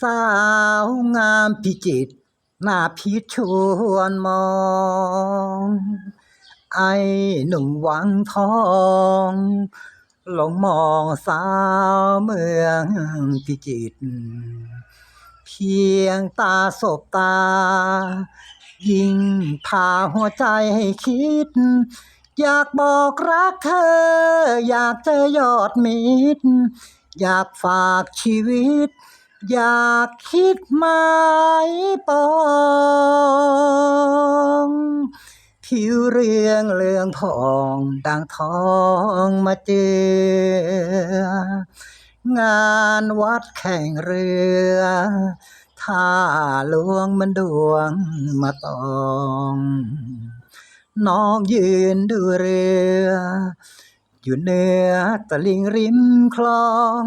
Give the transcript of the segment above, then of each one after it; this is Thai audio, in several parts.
สาวงามพิจิตรหน้าพิชวนมอง ไอ้หนุ่มหวังทองหลงมองสาวเมืองพิจิตรเพียงตาสบตา ยิ่งพาหัวใจให้คิด อยากบอกรักเธอ อยากเจอยอดมิตร อยากฝากชีวิต อยากคิดหมายปองผิวเรืองเรืองทองดังทองมาเจองานวัดแข่งเรือท่าหลวงมันดวงมาตองน้องยืนดูเรือ อยู่เหนือตะลิงริมคลอง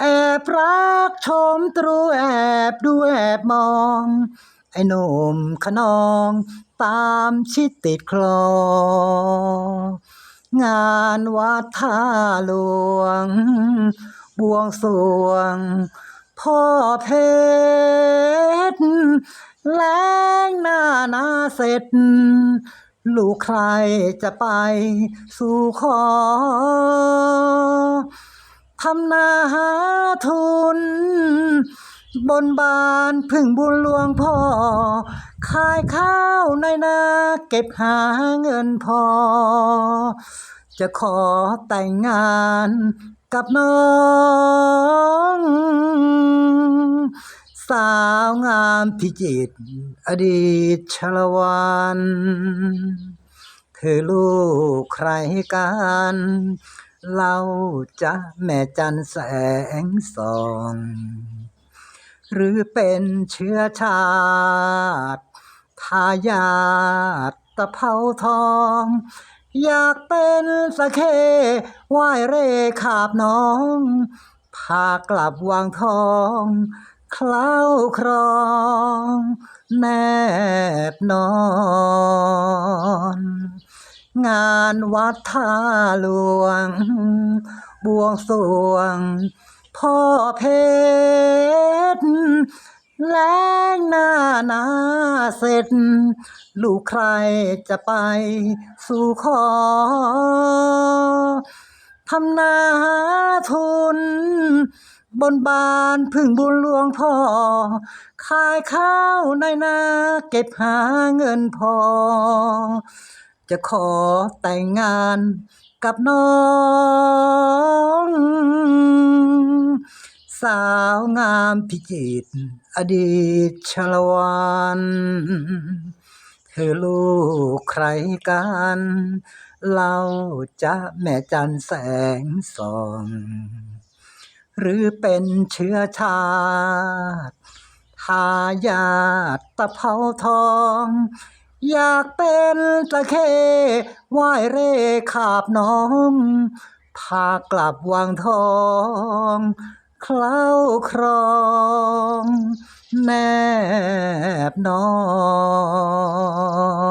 แอบรักชมตรูแอบดูแอบมอง ไอ้หนุ่มขนอง ตามชิดติดคลองานวัดท่าหลวง บวงสวง พ่อเพชรแลงหน้านาเสร็จ ลูกใครจะไปสู่ขอ ทำนาหาทุน บนบานพึ่งบุญหลวงพ่อ ขายข้าวในนาเก็บหาเงินพอ จะขอแต่งงานกับน้องสาวงามพิจิตรอดีตชลวันเธอลูกใครกัน เล่าจะแม่จันแสงส่อง หรือเป็นเชื้อชาติทายาทตะเภาทอง อยากเป็นสะเคไหว้เร่ขาบน้อง พากลับวางทองเคล้าครอง แนบนอน งานวัดท่าหลวง บวงสรวง พ่อเพชรแลงหน้านาเสร็จ ลูกใครจะไปสู่ขอทำนาหาทุน บนบานพึ่งบุญหลวงพ่อ ขายข้าวในนาเก็บหาเงินพอ จะขอแต่งงานกับน้อง สาวงามพิจิตรอดีตชลวันเธอลูกใครกันเล่าจะแม่จันแสงส่อง หรือเป็นเชื้อชาติทายาตะเภาทอง อยากเป็นตะเคไหว้เร่ขาบน้อง พากลับวังทองเคล้าครองแนบนอน